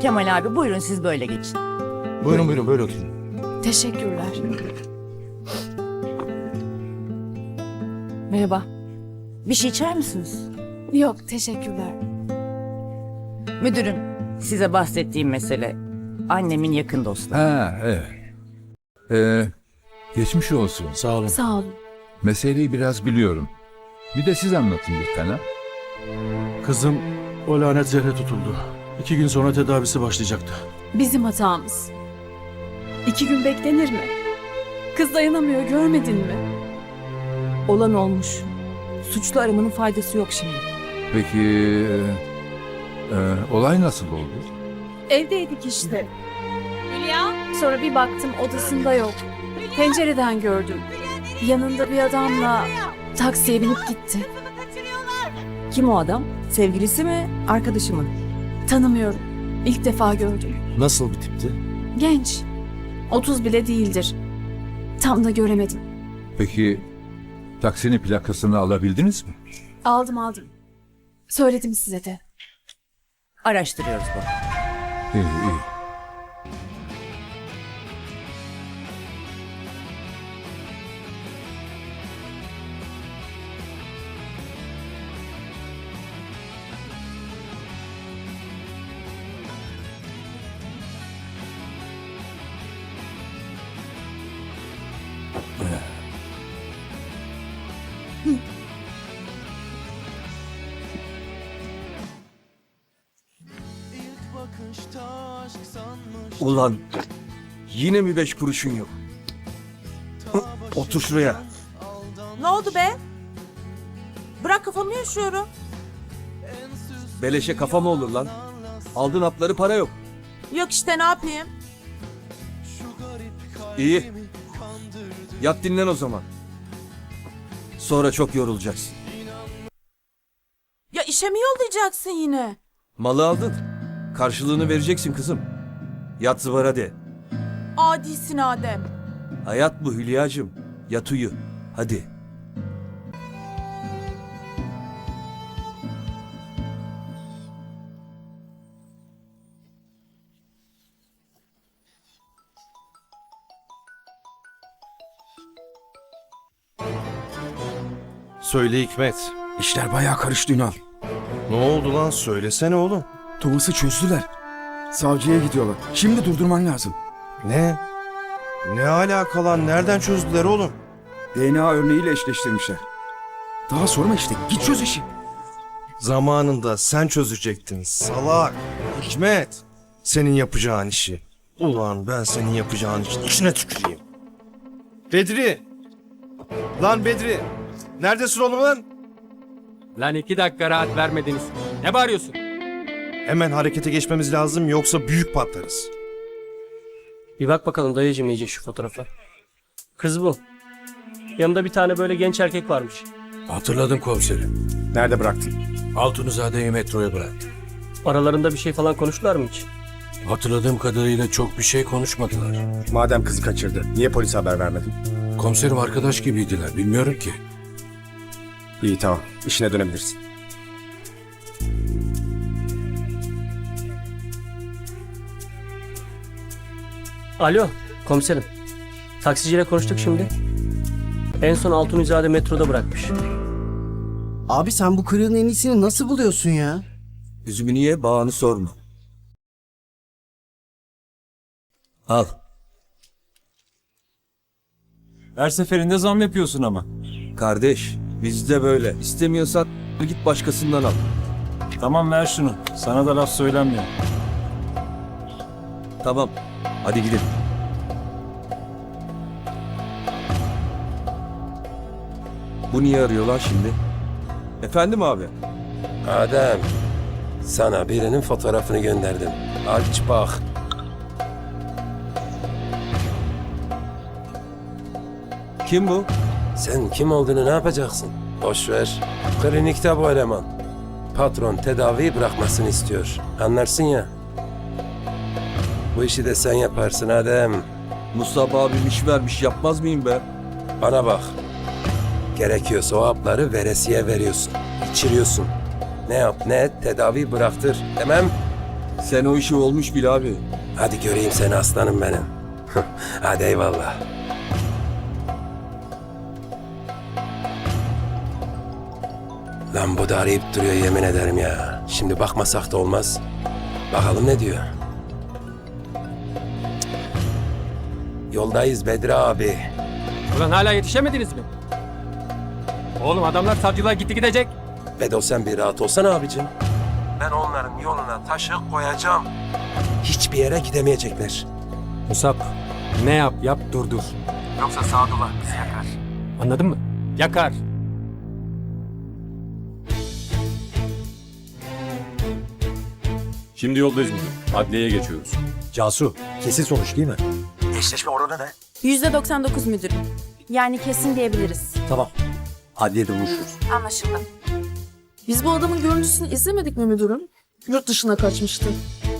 Kemal abi buyurun siz böyle geçin. Buyurun buyurun böyle oturun. Teşekkürler. Merhaba. Bir şey içer misiniz? Yok, teşekkürler. Müdürüm size bahsettiğim mesele annemin yakın dostu. Ha evet. Ee, geçmiş olsun. Sağ olun. Sağ olun. Meseleyi biraz biliyorum. Bir de siz anlatın lütfen ha. Kızım o lanet zehre tutuldu. İki gün sonra tedavisi başlayacaktı. Bizim hatamız. İki gün beklenir mi? Kız dayanamıyor, görmedin mi? Olan olmuş. Suçlu aramanın faydası yok şimdi. Peki e, e, olay nasıl oldu? Evdeydik işte. Hülya. Sonra bir baktım odasında yok. Pencereden gördüm. Yanında bir adamla taksiye binip gitti. Kim o adam? Sevgilisi mi, arkadaşı mı? Tanımıyorum. İlk defa gördüm. Nasıl bir tipti? Genç. 30 bile değildir. Tam da göremedim. Peki taksinin plakasını alabildiniz mi? Aldım aldım. Söyledim size de. Araştırıyoruz bu. İyi iyi. Ulan yine mi beş kuruşun yok? Hı, Otur şuraya. Ne oldu be? Bırak kafamı yaşıyorum. Beleşe kafa mı olur lan? Aldığın hapları para yok. Yok işte ne yapayım? İyi. Yat dinlen o zaman. Sonra çok yorulacaksın. Ya işe mi yollayacaksın yine? Malı aldın. Karşılığını vereceksin kızım. Yat zıvara de. Adisin Adem. Hayat bu Hülya'cığım. Yat uyu. Hadi. Söyle Hikmet. İşler bayağı karıştı Ünal. Ne oldu lan söylesene oğlum. Thomas'ı çözdüler. Savcıya gidiyorlar. Şimdi durdurman lazım. Ne? Ne alaka lan nereden çözdüler oğlum? DNA örneğiyle eşleştirmişler. Daha sorma işte. Git çöz işi. Zamanında sen çözecektin salak. Hikmet. Senin yapacağın işi. Ulan ben senin yapacağın işin içine tüküreyim. Bedri. Lan Bedri. Neredesin oğlum lan? Lan iki dakika rahat vermediniz. Ne bağırıyorsun? Hemen harekete geçmemiz lazım yoksa büyük patlarız. Bir bak bakalım dayıcım iyice şu fotoğrafa. Kız bu. Yanında bir tane böyle genç erkek varmış. Hatırladım komiserim. Nerede bıraktın? Altunuzade'yi metroya bıraktım. Aralarında bir şey falan konuştular mı hiç? Hatırladığım kadarıyla çok bir şey konuşmadılar. Madem kızı kaçırdı, niye polise haber vermedin? Komiserim arkadaş gibiydiler. Bilmiyorum ki. İyi tamam, işine dönebilirsin. Alo komiserim. Taksiciyle konuştuk şimdi. En son Altunizade metroda bırakmış. Abi sen bu kırığın en iyisini nasıl buluyorsun ya? Üzümünü ye bağını sorma. Al. Her seferinde zam yapıyorsun ama. Kardeş bizde böyle. İstemiyorsan git başkasından al. Tamam ver şunu. Sana da laf söylenmiyor. Tamam. Hadi gidelim. Bu niye arıyor lan şimdi? Efendim abi? Adem. Sana birinin fotoğrafını gönderdim. Aç bak. Kim bu? Sen kim olduğunu ne yapacaksın? Boş ver. Klinikte bu eleman. Patron tedaviyi bırakmasını istiyor. Anlarsın ya. Bu işi de sen yaparsın Adem. Mustafa abim iş vermiş yapmaz mıyım be? Bana bak. Gerekiyorsa o hapları veresiye veriyorsun. İçiriyorsun. Ne yap ne et tedavi bıraktır. Demem Sen o işi olmuş bil abi. Hadi göreyim seni aslanım benim. Hadi eyvallah. Lan bu da arayıp duruyor yemin ederim ya. Şimdi bakmasak da olmaz. Bakalım ne diyor. Yoldayız Bedri abi. Ulan hala yetişemediniz mi? Oğlum adamlar savcılığa gitti gidecek. Bedo sen bir rahat olsana abicim. Ben onların yoluna taşı koyacağım. Hiçbir yere gidemeyecekler. Musab ne yap yap durdur. Yoksa Sadullah bizi yakar. Anladın mı? Yakar. Şimdi yoldayız müdürüm. Adliyeye geçiyoruz. Casu, kesin sonuç değil mi? Eşleşme oranı ne? %99 müdürüm. Yani kesin diyebiliriz. Tamam. Adliyede buluşuruz. Anlaşıldı. Biz bu adamın görüntüsünü izlemedik mi müdürüm? Yurt dışına kaçmıştı.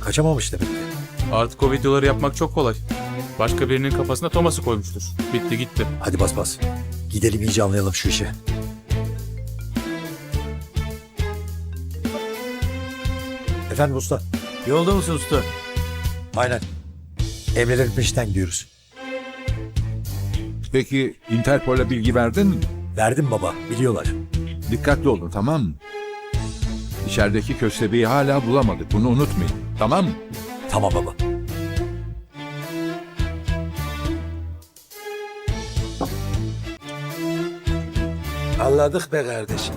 Kaçamamış demek ki. Artık o videoları yapmak çok kolay. Başka birinin kafasına Thomas'ı koymuştur. Bitti gitti. Hadi bas bas. Gidelim iyice anlayalım şu işi. Efendim usta. Yolda mısın usta? Aynen. Emrelerin peşinden gidiyoruz. Peki Interpol'e bilgi verdin mi? Verdim baba, biliyorlar. Dikkatli olun tamam mı? İçerideki köstebeği hala bulamadık. Bunu unutmayın. Tamam mı? Tamam baba. Anladık be kardeşim.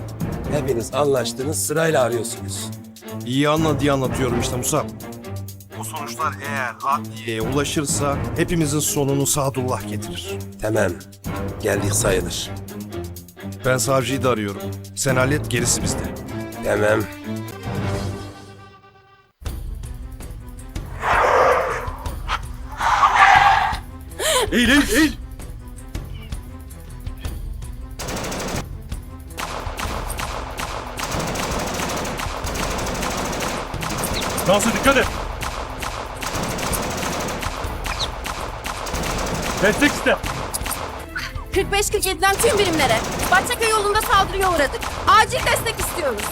Hepiniz anlaştınız sırayla arıyorsunuz. İyi anla diye anlatıyorum işte Musab. Bu sonuçlar eğer adliyeye ulaşırsa hepimizin sonunu Sadullah getirir. Tamam. Geldik sayılır. Ben savcıyı da arıyorum. Sen hallet gerisi bizde. Tamam. Eğil eğil eğil. Nasıl dikkat et. Destek iste. 45-47'den tüm birimlere. Bahçeköy yolunda saldırıya uğradık. Acil destek istiyoruz.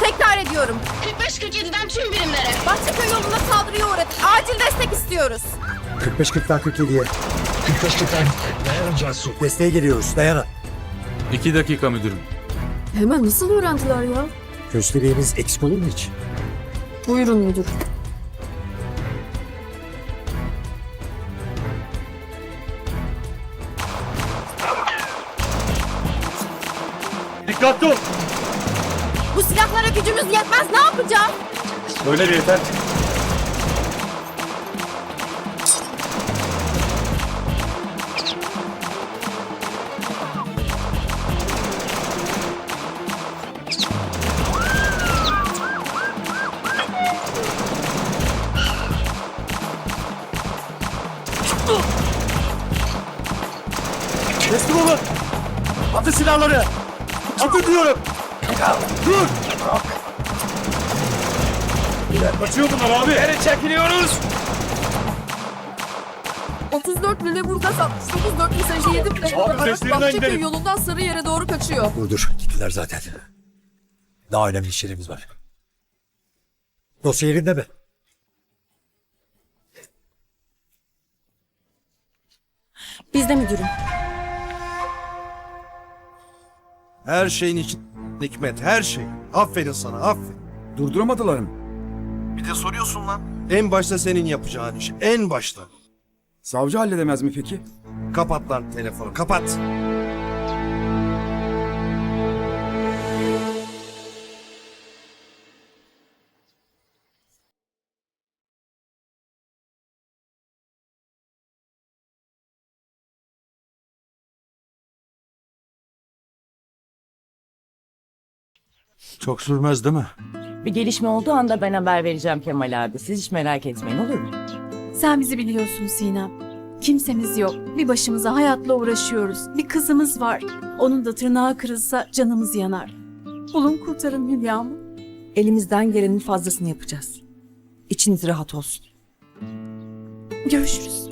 Tekrar ediyorum. 45-47'den tüm birimlere. Bahçeköy yolunda saldırıya uğradık. Acil destek istiyoruz. 45-40'dan 47'ye. 45-40'dan dayanın Casu. Desteğe geliyoruz, dayanın. İki dakika müdürüm. Hemen nasıl öğrendiler ya? Köstebeğimiz eksik olur mu hiç? Buyurun müdür. Dikkatli ol. Bu silahlara gücümüz yetmez. Ne yapacağız? Öyle bir yeter. Teslim olun. Atın silahları. Atın diyorum. Dur. Kaçıyor bunlar abi. Geri çekiliyoruz. 34 bile burada satmış. 9 4 mesajı yedim de. Abi peşlerinden gidelim. yolundan Sarıyer'e doğru kaçıyor. Dur dur, gittiler zaten. Daha önemli işlerimiz var. Dosya yerinde mi? Bizde müdürüm. Her şeyin için Hikmet, her şey. Aferin sana, aferin. Durduramadılar mı? Bir de soruyorsun lan. En başta senin yapacağın iş, en başta. Savcı halledemez mi peki? Kapat lan telefonu, kapat. Çok sürmez değil mi? Bir gelişme olduğu anda ben haber vereceğim Kemal abi. Siz hiç merak etmeyin olur mu? Sen bizi biliyorsun Sinem. Kimsemiz yok. Bir başımıza hayatla uğraşıyoruz. Bir kızımız var. Onun da tırnağı kırılsa canımız yanar. Bulun kurtarın Hülya'mı. Elimizden gelenin fazlasını yapacağız. İçiniz rahat olsun. Görüşürüz.